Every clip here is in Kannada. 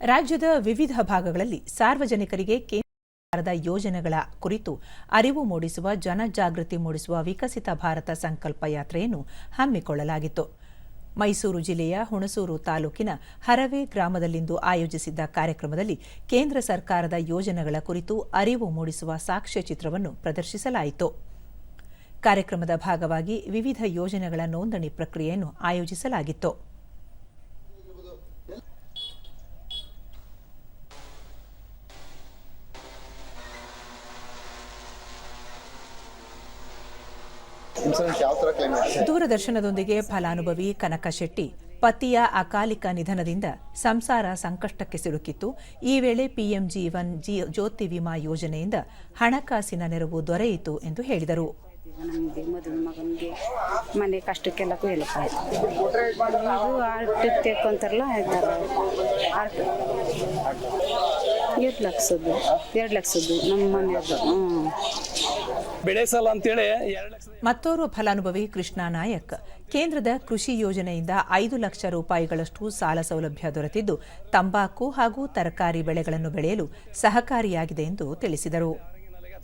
ರಾಜ್ಯದ ವಿವಿಧ ಭಾಗಗಳಲ್ಲಿ ಸಾರ್ವಜನಿಕರಿಗೆ ಕೇಂದ್ರ ಸರ್ಕಾರದ ಯೋಜನೆಗಳ ಕುರಿತು ಅರಿವು ಮೂಡಿಸುವ, ಜನಜಾಗೃತಿ ಮೂಡಿಸುವ ವಿಕಸಿತ ಭಾರತ ಸಂಕಲ್ಪ ಯಾತ್ರೆಯನ್ನು ಹಮ್ಮಿಕೊಳ್ಳಲಾಗಿತ್ತು. ಮೈಸೂರು ಜಿಲ್ಲೆಯ ಹುಣಸೂರು ತಾಲೂಕಿನ ಹರವೆ ಗ್ರಾಮದಲ್ಲಿಂದು ಆಯೋಜಿಸಿದ್ದ ಕಾರ್ಯಕ್ರಮದಲ್ಲಿ ಕೇಂದ್ರ ಸರ್ಕಾರದ ಯೋಜನೆಗಳ ಕುರಿತು ಅರಿವು ಮೂಡಿಸುವ ಸಾಕ್ಷ್ಯಚಿತ್ರವನ್ನು ಪ್ರದರ್ಶಿಸಲಾಯಿತು. ಕಾರ್ಯಕ್ರಮದ ಭಾಗವಾಗಿ ವಿವಿಧ ಯೋಜನೆಗಳ ನೋಂದಣಿ ಪ್ರಕ್ರಿಯೆಯನ್ನು ಆಯೋಜಿಸಲಾಗಿತ್ತು. ಇನ್ಸೂರೆನ್ಸ್ ಯಾವ ಥರ ಕ್ಲೈಮ್ ಮಾಡಿ ದೂರದರ್ಶನದೊಂದಿಗೆ ಫಲಾನುಭವಿ ಕನಕ ಶೆಟ್ಟಿ ಪತಿಯ ಅಕಾಲಿಕ ನಿಧನದಿಂದ ಸಂಸಾರ ಸಂಕಷ್ಟಕ್ಕೆ ಸಿಲುಕಿತ್ತು. ಈ ವೇಳೆ ಪಿಎಂ ಜೀವನ್ ಜಿ ಜ್ಯೋತಿ ವಿಮಾ ಯೋಜನೆಯಿಂದ ಹಣಕಾಸಿನ ನೆರವು ದೊರೆಯಿತು ಎಂದು ಹೇಳಿದರು. ನಮಗೆ ಮಗನಿಗೆ ಮನೆ ಕಷ್ಟಕ್ಕೆಲ್ಲಕ್ಕೂ ಹೆಲ್ಪ್ ಆಯ್ತು. ಇದು ಆರ್ಟ್ ತೆಕ್ಕೊಂತಾರಲ್ಲ ಆರ್ಟ್ ಎರಡು ಲಕ್ಷದ್ದು ಎರಡು ಲಕ್ಷದ್ದು ನಮ್ಮ ಮನೆಯದು ಹ್ಞೂ ಬೆಳೆ ಸಾಲ ಅಂತೇಳಿ ಮತ್ತೋರ್ವ ಫಲಾನುಭವಿ ಕೃಷ್ಣ ನಾಯಕ್. ಕೇಂದ್ರದ ಕೃಷಿ ಯೋಜನೆಯಿಂದ ಐದು ಲಕ್ಷ ರೂಪಾಯಿಗಳಷ್ಟು ಸಾಲ ಸೌಲಭ್ಯ ದೊರೆತಿದ್ದು, ತಂಬಾಕು ಹಾಗೂ ತರಕಾರಿ ಬೆಳೆಗಳನ್ನು ಬೆಳೆಯಲು ಸಹಕಾರಿಯಾಗಿದೆ ಎಂದು ತಿಳಿಸಿದರು.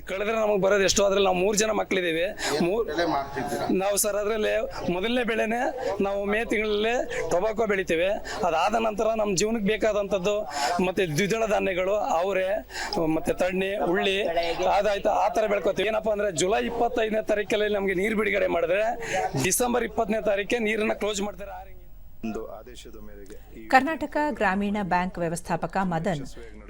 ಕಳೆದ್ರೆ ನಮಗೆ ಬರೋದು ಎಷ್ಟು ಅದ್ರಲ್ಲಿ ನಾವು ಮೂರು ಜನ ಮಕ್ಕಳಿದ್ದೀವಿ ಮೂರು ನಾವು ಸರ್ ಅದರಲ್ಲಿ ಮೊದಲನೇ ಬೆಳೆನೇ ನಾವು ಮೇ ತಿಂಗಳಲ್ಲಿ ಟೊಬಾಕೊ ಬೆಳಿತೀವಿ. ಅದಾದ ನಂತರ ನಮ್ಮ ಜೀವನಕ್ಕೆ ಬೇಕಾದಂಥದ್ದು ಮತ್ತೆ ದ್ವಿದಳ ಧಾನ್ಯಗಳು ಅವರೆ ಮತ್ತೆ ತಣ್ಣಿ ಉಳ್ಳಿ ಅದಾಯ್ತು. ಆ ಥರ ಬೆಳ್ಕೊತೀವಿ. ಏನಪ್ಪ ಅಂದ್ರೆ ಜುಲೈ ಇಪ್ಪತ್ತೈದನೇ ತಾರೀಕಲ್ಲಿ ನಮಗೆ ನೀರು ಬಿಡುಗಡೆ ಮಾಡಿದ್ರೆ ಡಿಸೆಂಬರ್ ಇಪ್ಪತ್ತನೇ ತಾರೀಕೆ ನೀರನ್ನು ಕ್ಲೋಸ್ ಮಾಡ್ತಾರೆ ಆ ರಿಂಗಿಗೆ. ಒಂದು ಆದೇಶದ ಮೇರೆಗೆ ಕರ್ನಾಟಕ ಗ್ರಾಮೀಣ ಬ್ಯಾಂಕ್ ವ್ಯವಸ್ಥಾಪಕ ಮದನ್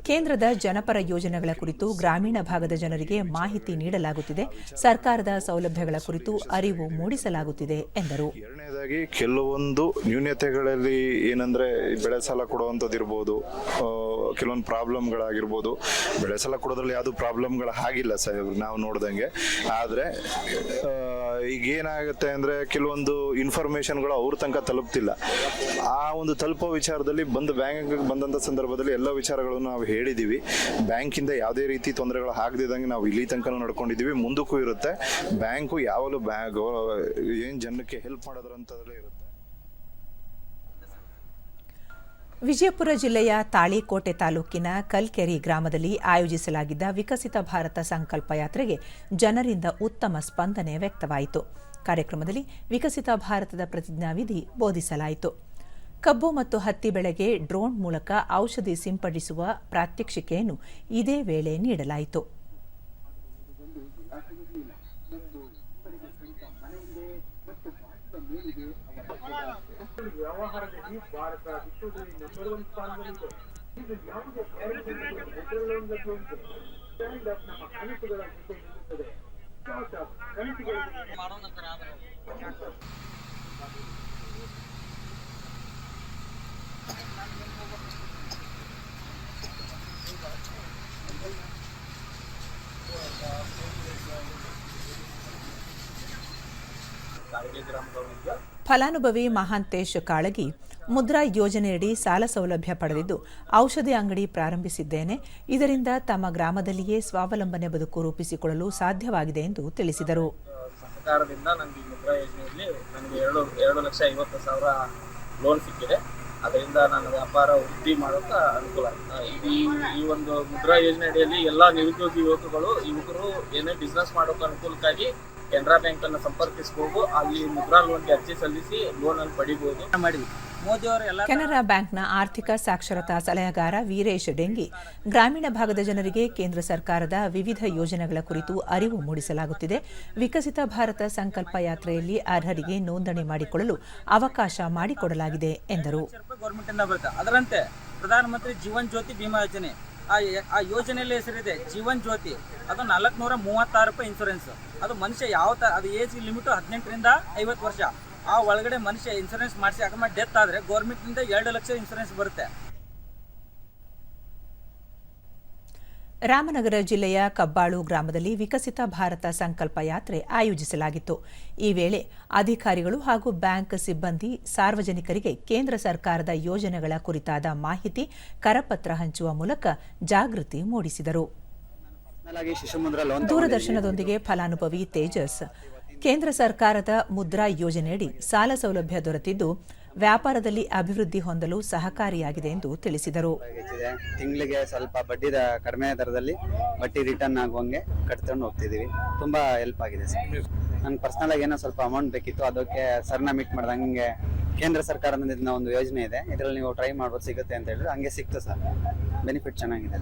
ಕೇಂದ್ರದ ಜನಪರ ಯೋಜನೆಗಳ ಕುರಿತು ಗ್ರಾಮೀಣ ಭಾಗದ ಜನರಿಗೆ ಮಾಹಿತಿ ನೀಡಲಾಗುತ್ತಿದೆ. ಸರ್ಕಾರದ ಸೌಲಭ್ಯಗಳ ಕುರಿತು ಅರಿವು ಮೂಡಿಸಲಾಗುತ್ತಿದೆ ಎಂದರು. ಎರಡನೇದಾಗಿ ಕೆಲವೊಂದು ನ್ಯೂನತೆಗಳಲ್ಲಿ ಏನಂದ್ರೆ ಬೆಳೆ ಸಾಲ ಕೊಡುವಂಥದ್ದು ಇರ್ಬೋದು ಕೆಲವೊಂದು ಪ್ರಾಬ್ಲಮ್ಗಳಾಗಿರ್ಬೋದು. ಬೆಳೆ ಸಾಲ ಕೊಡೋದ್ರಲ್ಲಿ ಯಾವುದು ಪ್ರಾಬ್ಲಮ್ಗಳು ಆಗಿಲ್ಲ ಸರ್, ನಾವು ನೋಡ್ದಂಗೆ. ಆದರೆ ಈಗ ಏನಾಗುತ್ತೆ ಅಂದ್ರೆ ಕೆಲವೊಂದು ಇನ್ಫಾರ್ಮೇಶನ್ಗಳು ಅವ್ರ ತನಕ ತಲುಪ್ತಿಲ್ಲ. ಆ ಒಂದು ತಲುಪೋ ವಿಚಾರದಲ್ಲಿ ಬಂದು ಬ್ಯಾಂಕ್ ಬಂದಂಥ ಸಂದರ್ಭದಲ್ಲಿ ಎಲ್ಲ ವಿಚಾರಗಳನ್ನು ನಾವು ಹೇಳಿದ್ದೀವಿ ಬ್ಯಾಂಕಿಂದ ಯಾವುದೇ ರೀತಿ ತೊಂದರೆಗಳು ಆಗದಿದ್ದಂಗೆ ನಾವು ಇಲ್ಲಿ ತನಕ ನಡ್ಕೊಂಡಿದ್ದೀವಿ ಮುಂದಕ್ಕೂ ಇರುತ್ತೆ. ಬ್ಯಾಂಕು ಯಾವಾಗಲೂ ಬ್ಯಾಂಕ್ ಏನು ಜನಕ್ಕೆ ಹೆಲ್ಪ್ ಮಾಡೋದ್ರಂಥದ್ರಲ್ಲೇ ಇರುತ್ತೆ. ವಿಜಯಪುರ ಜಿಲ್ಲೆಯ ತಾಳಿಕೋಟೆ ತಾಲೂಕಿನ ಕಲ್ಕೆರಿ ಗ್ರಾಮದಲ್ಲಿ ಆಯೋಜಿಸಲಾಗಿದ್ದ ವಿಕಸಿತ ಭಾರತ ಸಂಕಲ್ಪ ಯಾತ್ರೆಗೆ ಜನರಿಂದ ಉತ್ತಮ ಸ್ಪಂದನೆ ವ್ಯಕ್ತವಾಯಿತು. ಕಾರ್ಯಕ್ರಮದಲ್ಲಿ ವಿಕಸಿತ ಭಾರತದ ಪ್ರತಿಜ್ಞಾವಿಧಿ ಬೋಧಿಸಲಾಯಿತು. ಕಬ್ಬು ಮತ್ತು ಹತ್ತಿ ಬೆಳೆಗೆ ಡ್ರೋನ್ ಮೂಲಕ ಔಷಧಿ ಸಿಂಪಡಿಸುವ ಪ್ರಾತ್ಯಕ್ಷಿಕೆಯನ್ನು ಇದೇ ವೇಳೆ ನೀಡಲಾಯಿತು. ಫಲಾನುಭವಿ ಮಹಾಂತೇಶ್ ಕಾಳಗಿ ಮುದ್ರಾ ಯೋಜನೆಯಡಿ ಸಾಲ ಸೌಲಭ್ಯ ಪಡೆದಿದ್ದು ಔಷಧಿ ಅಂಗಡಿ ಪ್ರಾರಂಭಿಸಿದ್ದೇನೆ. ಇದರಿಂದ ತಮ್ಮ ಗ್ರಾಮದಲ್ಲಿಯೇ ಸ್ವಾವಲಂಬನೆ ಬದುಕು ರೂಪಿಸಿಕೊಳ್ಳಲು ಸಾಧ್ಯವಾಗಿದೆ ಎಂದು ತಿಳಿಸಿದರು. ಸರ್ಕಾರದಿಂದ ನನಗೆ ಮುದ್ರಾ ಯೋಜನೆಯಲ್ಲಿ ನನಗೆ ಎರಡು ಎರಡು ಲಕ್ಷ ಐವತ್ತು ಸಾವಿರ ಲೋನ್ ಸಿಕ್ಕಿದೆ. ಅದರಿಂದ ನನ್ನ ವ್ಯಾಪಾರ ವೃದ್ಧಿ ಮಾಡೋಕೆ ಅನುಕೂಲ ಇದು. ಈ- ಒಂದು ಮುದ್ರಾ ಯೋಜನೆ ಅಡಿಯಲ್ಲಿ ಎಲ್ಲ ನಿರುದ್ಯೋಗಿ ಯುವಕರು ಯುವಕರು ಏನೇ ಬಿಸ್ನೆಸ್ ಮಾಡೋಕೆ ಅನುಕೂಲಕ್ಕಾಗಿ ಕೆನರಾ ಬ್ಯಾಂಕ್ ಅನ್ನು ಸಂಪರ್ಕಿಸಬಹುದು ಅಲ್ಲಿ ಮುದ್ರಾ ಲೋನ್ಗೆ ಅರ್ಜಿ ಸಲ್ಲಿಸಿ ಲೋನ್ ಅನ್ನು ಪಡಿಬಹುದು ಮಾಡಿದ್ವಿ. ಮೋದಿ ಅವರು ಎಲ್ಲ ಕೆನರಾ ಬ್ಯಾಂಕ್ನ ಆರ್ಥಿಕ ಸಾಕ್ಷರತಾ ಸಲಹೆಗಾರ ವೀರೇಶ್ ಡೆಂಗಿ. ಗ್ರಾಮೀಣ ಭಾಗದ ಜನರಿಗೆ ಕೇಂದ್ರ ಸರ್ಕಾರದ ವಿವಿಧ ಯೋಜನೆಗಳ ಕುರಿತು ಅರಿವು ಮೂಡಿಸಲಾಗುತ್ತಿದೆ. ವಿಕಸಿತ ಭಾರತ ಸಂಕಲ್ಪ ಯಾತ್ರೆಯಲ್ಲಿ ಅರ್ಹರಿಗೆ ನೋಂದಣಿ ಮಾಡಿಕೊಳ್ಳಲು ಅವಕಾಶ ಮಾಡಿಕೊಡಲಾಗಿದೆ ಎಂದರು. ಅದರಂತೆ ಪ್ರಧಾನಮಂತ್ರಿ ಜೀವನ್ ಜ್ಯೋತಿ ಬಿಮಾ ಯೋಜನೆ. ಆ ಆ ಯೋಜನೆಯಲ್ಲಿ ಹೆಸರಿದೆ ಜೀವನ್ ಜ್ಯೋತಿ. ಅದು ನಾಲ್ಕುನೂರ ಮೂವತ್ತಾರು ರೂಪಾಯಿ ಇನ್ಸೂರೆನ್ಸ್ ಅದು ಮನುಷ್ಯ ಯಾವ ತ, ಅದು ಏಜ್ ಲಿಮಿಟು ಹದಿನೆಂಟರಿಂದ ಐವತ್ತು ವರ್ಷ. ಆ ಒಳಗಡೆ ಮನುಷ್ಯ ಇನ್ಸೂರೆನ್ಸ್ ಮಾಡಿಸಿ, ಅಕಸ್ಮಾತ್ ಡೆತ್ ಆದರೆ ಗೌರ್ಮೆಂಟ್ನಿಂದ ಎರಡು ಲಕ್ಷ ಇನ್ಸೂರೆನ್ಸ್ ಬರುತ್ತೆ. ರಾಮನಗರ ಜಿಲ್ಲೆಯ ಕಬ್ಬಾಳು ಗ್ರಾಮದಲ್ಲಿ ವಿಕಸಿತ ಭಾರತ ಸಂಕಲ್ಪ ಯಾತ್ರೆ ಆಯೋಜಿಸಲಾಗಿತ್ತು. ಈ ವೇಳೆ ಅಧಿಕಾರಿಗಳು ಹಾಗೂ ಬ್ಯಾಂಕ್ ಸಿಬ್ಬಂದಿ ಸಾರ್ವಜನಿಕರಿಗೆ ಕೇಂದ್ರ ಸರ್ಕಾರದ ಯೋಜನೆಗಳ ಕುರಿತಾದ ಮಾಹಿತಿ, ಕರಪತ್ರ ಹಂಚುವ ಮೂಲಕ ಜಾಗೃತಿ ಮೂಡಿಸಿದರು. ದೂರದರ್ಶನದೊಂದಿಗೆ ಫಲಾನುಭವಿ ತೇಜಸ್, ಕೇಂದ್ರ ಸರ್ಕಾರದ ಮುದ್ರಾ ಯೋಜನೆಯಡಿ ಸಾಲ ಸೌಲಭ್ಯ ದೊರೆತಿದ್ದು ವ್ಯಾಪಾರದಲ್ಲಿ ಅಭಿವೃದ್ಧಿ ಹೊಂದಲು ಸಹಕಾರಿಯಾಗಿದೆ ಎಂದು ತಿಳಿಸಿದರು. ತಿಂಗಳಿಗೆ ಸ್ವಲ್ಪ ಬಡ್ಡಿ ಕಡಿಮೆ ದರದಲ್ಲಿ ಬಡ್ಡಿ ರಿಟರ್ನ್ ಆಗುವಂಗೆ ಕಟ್ಕೊಂಡು ಹೋಗ್ತಿದೀವಿ. ತುಂಬಾ ಹೆಲ್ಪ್ ಆಗಿದೆ ಸರ್. ನನ್ಗೆ ಪರ್ಸನಲ್ ಆಗಿ ಏನೋ ಸ್ವಲ್ಪ ಅಮೌಂಟ್ ಬೇಕಿತ್ತು, ಅದಕ್ಕೆ ಸರ್ನ ಮೀಟ್ ಮಾಡ್ದಂಗೆ ಕೇಂದ್ರ ಸರ್ಕಾರದಿಂದ ಒಂದು ಯೋಜನೆ ಇದೆ. ಇದರಲ್ಲಿ ನೀವು ಟ್ರೈ ಮಾಡ್ಬೋದು, ಸಿಗುತ್ತೆ ಅಂತ ಹೇಳಿದ್ರೆ. ಹಂಗೆ ಸಿಕ್ತು ಸರ್. ಬೆನಿಫಿಟ್ ಚೆನ್ನಾಗಿದೆ.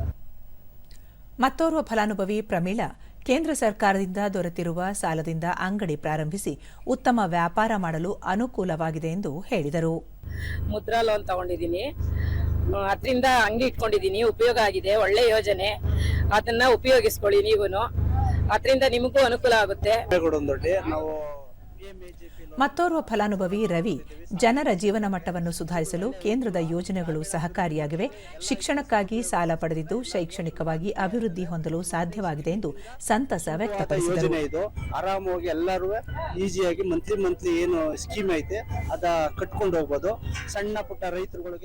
ಮತ್ತೋರ್ವ ಫಲಾನುಭವಿ ಪ್ರಮೀಳಾ ಕೇಂದ್ರ ಸರ್ಕಾರದಿಂದ ದೊರೆತಿರುವ ಸಾಲದಿಂದ ಅಂಗಡಿ ಪ್ರಾರಂಭಿಸಿ ಉತ್ತಮ ವ್ಯಾಪಾರ ಮಾಡಲು ಅನುಕೂಲವಾಗಿದೆ ಎಂದು ಹೇಳಿದರು. ಮುದ್ರಾ ಲೋನ್ ತಗೊಂಡಿದ್ದೀನಿ. ಅದರಿಂದ ಅಂಗಡಿ ಇಟ್ಕೊಂಡಿದ್ದೀನಿ. ಉಪಯೋಗ ಆಗಿದೆ. ಒಳ್ಳೆ ಯೋಜನೆ. ಅದನ್ನ ಉಪಯೋಗಿಸ್ಕೊಳ್ಳಿ ನೀವು ಅದರಿಂದ ನಿಮಗೂ ಅನುಕೂಲ ಆಗುತ್ತೆ. ನಾವು ಮತ್ತೋರ್ವ ಫಲಾನುಭವಿ ರವಿ, ಜನರ ಜೀವನ ಮಟ್ಟವನ್ನು ಸುಧಾರಿಸಲು ಕೇಂದ್ರದ ಯೋಜನೆಗಳು ಸಹಕಾರಿಯಾಗಿವೆ. ಶಿಕ್ಷಣಕ್ಕಾಗಿ ಸಾಲ ಪಡೆದಿದ್ದು ಶೈಕ್ಷಣಿಕವಾಗಿ ಅಭಿವೃದ್ಧಿ ಹೊಂದಲು ಸಾಧ್ಯವಾಗಿದೆ ಎಂದು ಸಂತಸ ವ್ಯಕ್ತಪಡಿಸಿದರು. ಆರಾಮವಾಗಿ ಎಲ್ಲರೂ ಈಸಿಯಾಗಿ ಮಂತ್ಲಿ ಮಂತ್ಲಿ ಏನು ಸ್ಕೀಮ್ ಐತೆ, ಅದ ಕಟ್ಕೊಂಡು ಹೋಗ್ಬೋದು. ಸಣ್ಣ ಪುಟ್ಟ ರೈತರುಗಳಿಗೆ